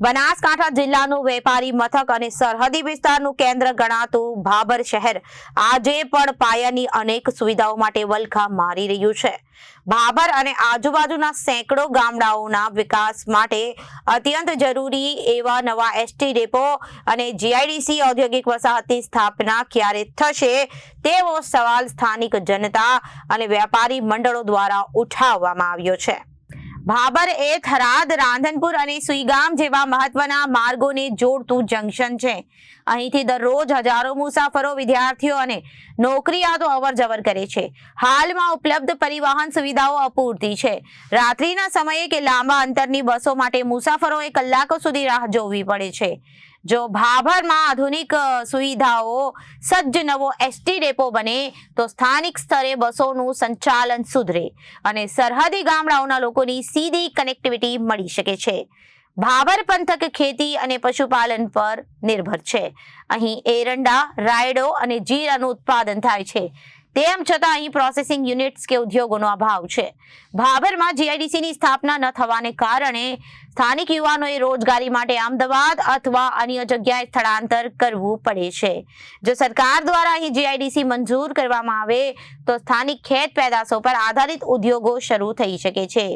બનાસકાંઠા જિલ્લાનું વેપારી મથક અને સરહદી વિસ્તારનું કેન્દ્ર ગણાતું ભાબર શહેર આજે પણ પાયાની અનેક સુવિધાઓ માટે વલખા મારી રહ્યું છે. ભાભર અને આજુબાજુના સેંકડો ગામડાઓના વિકાસ માટે અત્યંત જરૂરી એવા નવા એસટી ડેપો અને જીઆઈડીસી ઔદ્યોગિક વસાહતની સ્થાપના ક્યારે થશે તેવો સવાલ સ્થાનિક જનતા અને વેપારી મંડળો દ્વારા ઉઠાવવામાં આવ્યો છે. ભાબર એ થરાદ રાંધનપુર અને સુઈગામ જેવા મહત્વના માર્ગોને જોડતું જંકશન છે. અહીંથી દરરોજ હજારો મુસાફરો, વિદ્યાર્થીઓ અને નોકરીયાતો અવર જવર કરે છે. હાલમાં ઉપલબ્ધ પરિવહન સુવિધાઓ અપૂરતી છે. રાત્રિના સમયે કે લાંબા અંતરની બસો માટે મુસાફરોએ કલાકો સુધી રાહ જોવી પડે છે. જો ભાભરમાં આધુનિક સુવિધાઓ સજ્જ નવો એસટી ડેપો બને તો સ્થાનિક સ્તરે બસોનું સંચાલન સુધરે અને સરહદી ગામડાઓના લોકોની સીધી કનેક્ટિવિટી મળી શકે છે ભાભર પંથક ખેતી અને પશુપાલન પર નિર્ભર છે અહીં એરંડા રાયડો અને જીરાનું ઉત્પાદન થાય છે તેમ છતાં અહીં પ્રોસેસિંગ યુનિટ્સ કે ઉદ્યોગોનો અભાવ છે. ભાભરમાં જીઆઈડીસીની સ્થાપના ન થવાને કારણે સ્થાનિક યુવાનોએ રોજગારી માટે અમદાવાદ અથવા અન્ય જગ્યાએ સ્થળાંતર કરવું પડે છે. જો સરકાર દ્વારા અહીં જીઆઈડીસી મંજૂર કરવામાં આવે, તો સ્થાનિક ખેત પેદાશો પર આધારિત ઉદ્યોગો શરૂ થઈ શકે છે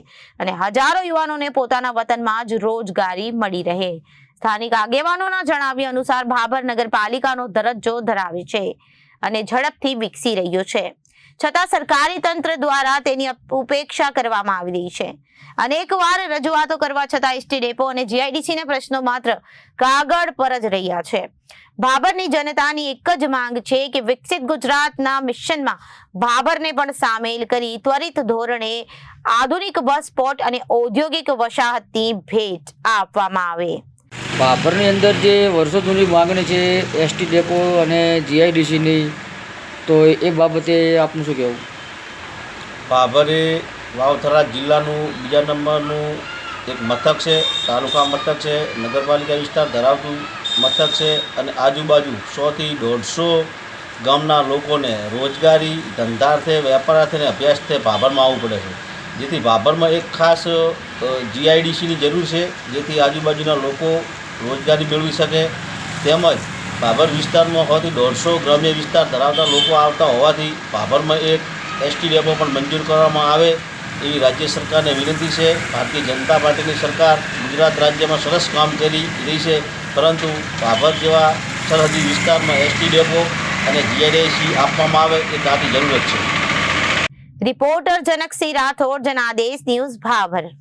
અને હજારો યુવાનોને પોતાના વતનમાં જ રોજગારી મળી રહે. સ્થાનિક આગેવાનોના જણાવ્યા અનુસાર ભાભર નગરપાલિકાનો દરજ્જો ધરાવે છે. અને ઝડપથી વિકસી રહ્યો છે. છતાં સરકારી તંત્ર દ્વારા તેની ઉપેક્ષા કરવામાં આવી રહી છે. અનેકવાર રજૂઆતો કરવા છતાં એસટી ડેપો અને જીઆઈડીસીના પ્રશ્નો માત્ર કાગળ પર જ રહ્યા છે. ભાભરની જનતાની એક જ માંગ છે કે વિકસિત ગુજરાતના મિશનમાં ભાભરને પણ સામેલ કરી ત્વરિત ધોરણે આધુનિક બસ સ્પોટ અને ઔદ્યોગિક વસાહતની ભેટ આપવામાં આવે. બાબરની અંદર જે વર્ષો જૂની માંગણી છે એસટી ડેપો અને જીઆઈડીસીની તો એ બાબતે આપનું શું કહેવું? ભાભરે વાવથરા જિલ્લાનું બીજા નંબરનું એક મથક છે, તાલુકા મથક છે, નગરપાલિકા વિસ્તાર ધરાવતું મથક છે અને આજુબાજુ સોથી દોઢસો ગામના લોકોને રોજગારી, ધંધાર્થે, વેપારાર્થે અને અભ્યાસથી ભાભરમાં આવવું પડે છે. જેથી ભાભરમાં એક ખાસ જીઆઈડીસીની જરૂર છે, જેથી આજુબાજુના લોકો રોજગારી મેળવી શકે. તેમજ ભાભર વિસ્તારમાં હોવાથી દોઢસો ગ્રામ્ય વિસ્તાર ધરાવતા લોકો આવતા હોવાથી ભાભરમાં એક એસટી ડેપો પણ મંજૂર કરવામાં આવે એવી રાજ્ય સરકારને વિનંતી છે. ભારતીય જનતા પાર્ટીની સરકાર ગુજરાત રાજ્યમાં સરસ કામ કરી રહી છે. પરંતુ ભાભર જેવા સરહદી વિસ્તારમાં એસટી ડેપો અને જીઆઈડીસી આપવામાં આવે એ તાતી જરૂરત છે. Reporter Janaksinh Rathod, Janadesh news Bhabhar.